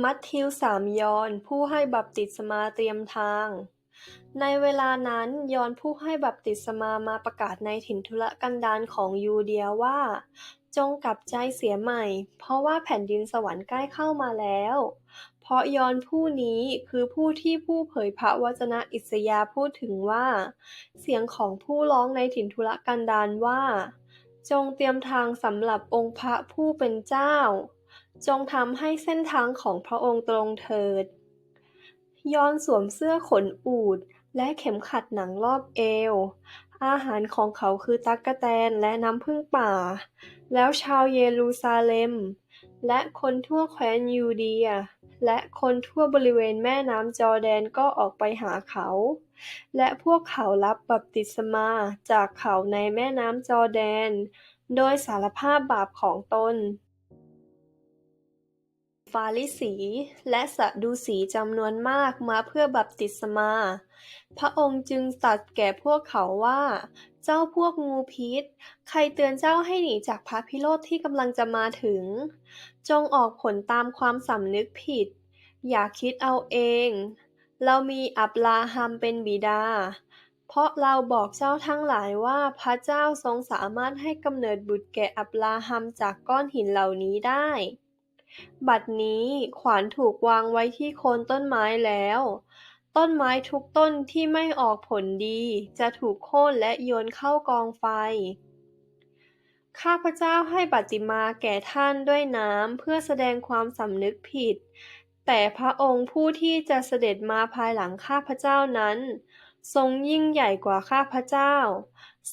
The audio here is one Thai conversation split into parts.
มัทธิวสามยอนผู้ให้บัพติศมาเตรียมทาง ในเวลานั้นยอนผู้ให้บัพติศมามาประกาศในถิ่นทุรกันดารของยูเดียว่า จงกลับใจเสียใหม่ เพราะว่าแผ่นดินสวรรค์ใกล้เข้ามาแล้ว เพราะยอนผู้นี้คือผู้ที่ผู้เผยพระวจนะอิสยาพูดถึงว่า เสียงของผู้ร้องในถิ่นทุรกันดารว่า จงเตรียมทางสำหรับองค์พระผู้เป็นเจ้า จงทำให้เส้นทางของพระองค์ตรงเถิด ยอนสวมเสื้อขนอูฐและเข็มขัดหนังรอบเอว อาหารของเขาคือตั๊กะแตนและน้ำผึ้งป่า แล้วชาวเยรูซาเล็ม และคนทั่วแคว้นยูเดีย และคนทั่วบริเวณแม่น้ำจอร์แดนก็ออกไปหาเขา และพวกเขารับบัพติศมาจากเขาในแม่น้ำจอร์แดน โดยสารภาพบาปของตน ฟาริสี และสะดูสีจำนวนมากมาเพื่อบัพติศมา พระองค์จึงตรัสแก่พวกเขาว่า เจ้าพวกงูพิษ ใครเตือนเจ้าให้หนีจากพระพิโรธที่กำลังจะมาถึง จงออกผลตามความสำนึกผิด อย่าคิดเอาเอง เรามีอับราฮัมเป็นบิดา เพราะเราบอกเจ้าทั้งหลายว่าพระเจ้าทรงสามารถให้กำเนิดบุตรแก่อับราฮัมจากก้อนหินเหล่านี้ได้ บัดนี้ขวานถูกวางไว้ที่โคนต้นไม้แล้ว ต้นไม้ทุกต้นที่ไม่ออกผลดีจะถูกโค่นและโยนเข้ากองไฟ ข้าพเจ้าให้บัติมาแก่ท่านด้วยน้ำเพื่อแสดงความสำนึกผิด แต่พระองค์ผู้ที่จะเสด็จมาภายหลังข้าพเจ้านั้น ทรงยิ่งใหญ่กว่าข้าพเจ้า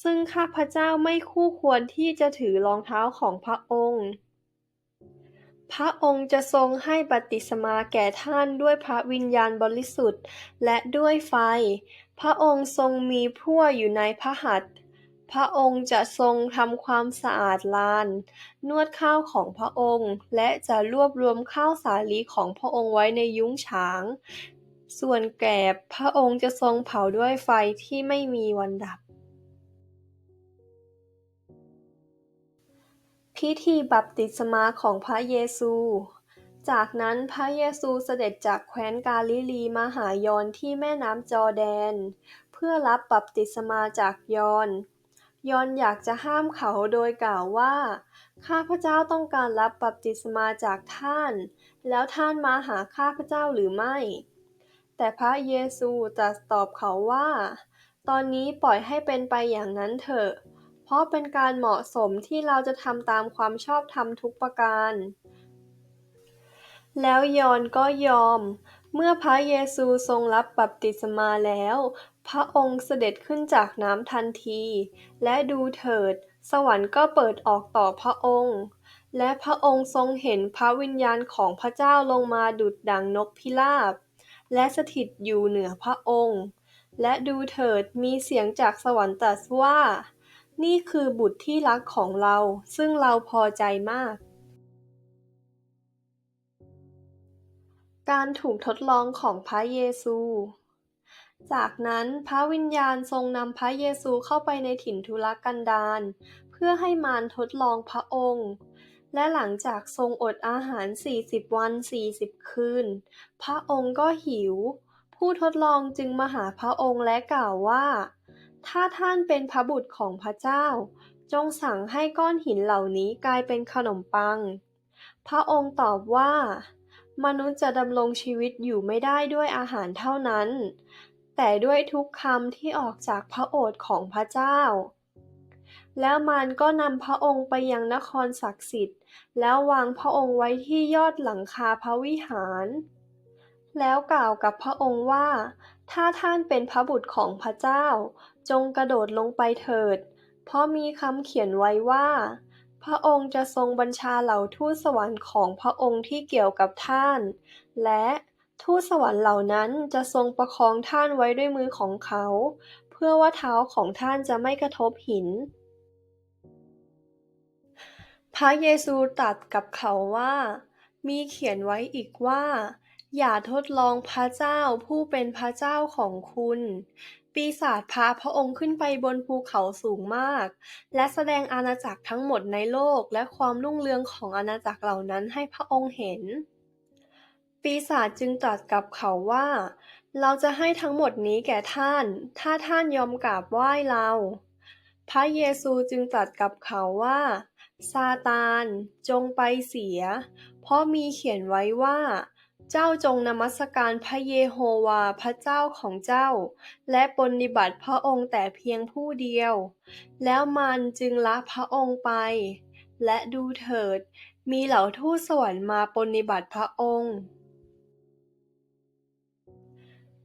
ซึ่งข้าพเจ้าไม่คู่ควรที่จะถือรองเท้าของพระองค์ พระองค์จะทรงให้บัพติศมาแก่ท่านด้วยพระวิญญาณบริสุทธิ์ และด้วยไฟ พระองค์ทรงมีพั่วอยู่ในพระหัตถ์พระองค์จะทรงทำความสะอาดลาน นวดข้าวของพระองค์ และจะรวบรวมข้าวสาลีของพระองค์ไว้ในยุ้งฉาง ส่วนแกบพระองค์จะทรงเผาด้วยไฟที่ไม่มีวันดับ พิธีบัพติศมาของพระเยซู จากนั้นพระเยซูเสด็จจากแคว้นกาลิลีมาหายอนที่แม่น้ำจอร์แดน เพื่อรับบัพติศมาจากยอห์นยอนอยากจะห้ามเขาโดยกล่าวว่า ข้าพเจ้าต้องการรับบัพติศมาจากท่าน แล้วท่านมาหาข้าพเจ้าหรือไม่ แต่พระเยซูตรัสตอบเขาว่า ตอนนี้ปล่อยให้เป็นไปอย่างนั้นเถอะ เพราะเป็นการเหมาะสมที่เราจะทำตามความชอบธรรมทุกประการ แล้วยอห์นก็ยอม เมื่อพระเยซูทรงรับบัพติศมาแล้ว พระองค์เสด็จขึ้นจากน้ำทันที และดูเถิด สวรรค์ก็เปิดออกต่อพระองค์ และพระองค์ทรงเห็นพระวิญญาณของพระเจ้าลงมาดุจดังนกพิราบ และสถิตอยู่เหนือพระองค์ และดูเถิดมีเสียงจากสวรรค์ตรัสว่า นี่คือบุตรที่รักของเรา ซึ่งเราพอใจมาก การถูกทดลองของพระเยซู จากนั้นพระวิญญาณทรงนำพระเยซูเข้าไปในถิ่นทุรกันดารเพื่อให้มารทดลองพระองค์ และหลังจากทรงอดอาหาร 40 วัน 40 คืน พระองค์ก็หิว ผู้ทดลองจึงมาหาพระองค์และกล่าวว่า ถ้าท่านเป็นพระบุตรของพระเจ้า จงสั่งให้ก้อนหินเหล่านี้กลายเป็นขนมปัง พระองค์ตอบว่า มนุษย์จะดำรงชีวิตอยู่ไม่ได้ด้วยอาหารเท่านั้น แต่ด้วยทุกคำที่ออกจากพระโอษฐ์ของพระเจ้า แล้วมารก็นำพระองค์ไปยังนครศักดิ์สิทธิ์ แล้ววางพระองค์ไว้ที่ยอดหลังคาพระวิหาร แล้วกล่าวกับพระองค์ว่า ถ้าท่านเป็นพระบุตรของพระเจ้า จงกระโดดลงไปเถิด เพราะมีคำเขียนไว้ว่า พระองค์จะทรงบัญชาเหล่าทูตสวรรค์ของพระองค์ที่เกี่ยวกับท่าน และทูตสวรรค์เหล่านั้นจะทรงประคองท่านไว้ด้วยมือของเขา เพื่อว่าเท้าของท่านจะไม่กระทบหิน พระเยซูตรัสกับเขาว่า มีเขียนไว้อีกว่า อย่าทดลองพระเจ้าผู้เป็นพระเจ้าของคุณ ปีศาจพาพระองค์ขึ้นไปบนภูเขาสูงมาก และแสดงอาณาจักรทั้งหมดในโลกและความรุ่งเรืองของอาณาจักรเหล่านั้นให้พระองค์เห็น ปีศาจจึงตรัสกับเขาว่า เราจะให้ทั้งหมดนี้แก่ท่าน ถ้าท่านยอมกราบไหว้เรา พระเยซูจึงตรัสกับเขาว่าซาตาน จงไปเสีย เพราะมีเขียนไว้ว่า เจ้าจงนมัสการพระเยโฮวาห์พระเจ้าของเจ้า และปฏิบัติพระองค์แต่เพียงผู้เดียว แล้วมันจึงละพระองค์ไป และดูเถิด มีเหล่าทูตสวรรค์มาปฏิบัติพระองค์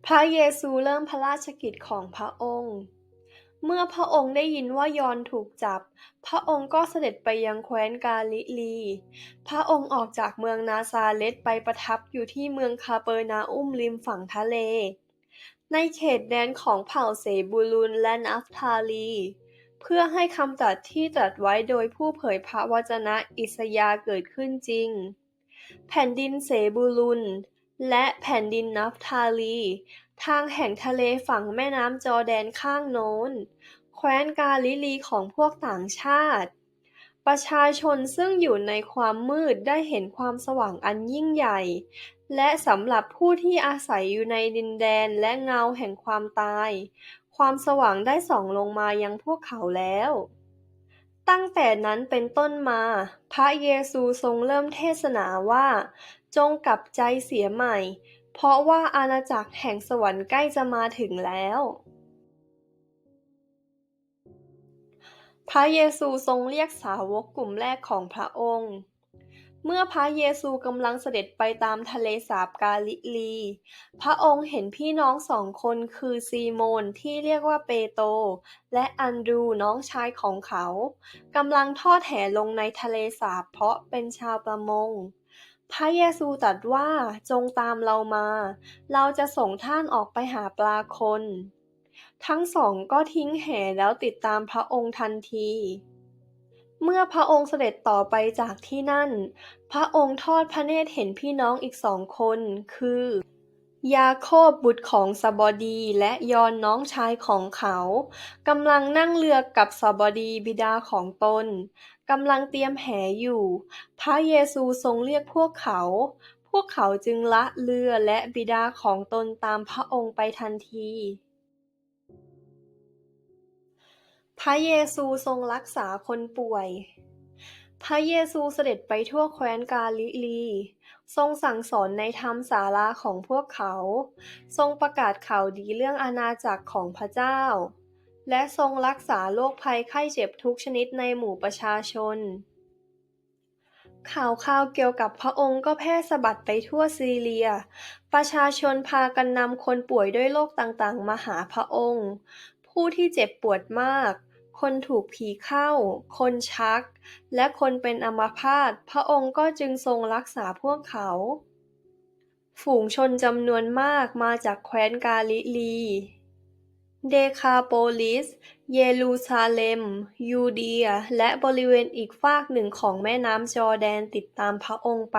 พระเยซูเริ่มพระราชกิจของพระองค์ เมื่อพระองค์ได้ยินว่ายอนถูกจับ พระองค์ก็เสด็จไปยังแคว้นกาลิลี พระองค์ออกจากเมืองนาซาเรตไปประทับอยู่ที่เมืองคาเปอร์นาอุมริมฝั่งทะเล ในเขตแดนของเผ่าเซบูลุนและนัฟทาลี เพื่อให้คำตรัสที่ตรัสไว้โดยผู้เผยพระวจนะอิสยาเกิดขึ้นจริง แผ่นดินเซบูลุนและแผ่นดินนัฟทาลี ทางแห่งทะเลฝั่งแม่น้ำจอร์แดนข้างโน้น แคว้นกาลิลีของพวกต่างชาติ ประชาชนซึ่งอยู่ในความมืดได้เห็นความสว่างอันยิ่งใหญ่ และสำหรับผู้ที่อาศัยอยู่ในดินแดนและเงาแห่งความตาย ความสว่างได้ส่องลงมายังพวกเขาแล้วตั้งแต่นั้นเป็นต้นมา พระเยซูทรงเริ่มเทศนาว่า จงกลับใจเสียใหม่ เพราะว่าอาณาจักรแห่งสวรรค์ใกล้จะมาถึงแล้ว พระเยซูทรงเรียกสาวกกลุ่มแรกของพระองค์ เมื่อพระเยซูกำลังเสด็จไปตามทะเลสาบกาลิลี พระองค์เห็นพี่น้องสองคนคือซีโมนที่เรียกว่าเปโตรและอันดรูน้องชายของเขากำลังทอดแหลงในทะเลสาบเพราะเป็นชาวประมง พระเยซูตรัสว่า จงตามเรามา เราจะส่งท่านออกไปหาปลาคน ทั้งสองก็ทิ้งแหแล้วติดตามพระองค์ทันที เมื่อพระองค์เสด็จต่อไปจากที่นั่น พระองค์ทอดพระเนตรเห็นพี่น้องอีกสองคน คือยาโคบบุตรของซาบอดีและยอนน้องชายของเขากำลังนั่งเรือกับซาบอดีบิดาของตน กำลังเตรียมแหอยู่ พระเยซูทรงเรียกพวกเขา พวกเขาจึงละเรือและบิดาของตนตามพระองค์ไปทันที พระเยซูทรงรักษาคนป่วย พระเยซูเสด็จไปทั่วแคว้นกาลิลี ทรงสั่งสอนในธรรมศาลาของพวกเขา ทรงประกาศข่าวดีเรื่องอาณาจักรของพระเจ้า และทรงรักษาโรคภัยไข้เจ็บทุกชนิดในหมู่ประชาชน ข่าวข่าวเกี่ยวกับพระองค์ก็แพร่สะบัดไปทั่วซีเรีย ประชาชนพากันนำคนป่วยด้วยโรคต่างๆ มาหาพระองค์ ผู้ที่เจ็บปวดมาก คนถูกผีเข้า คนชัก และคนเป็นอัมพาต พระองค์ก็จึงทรงรักษาพวกเขาฝูงชนจำนวนมากมาจากแคว้นกาลิลี เดคาโปลิส เยรูซาเล็ม ยูเดีย และบริเวณอีกฟากหนึ่งของแม่น้ำจอร์แดนติดตามพระองค์ไป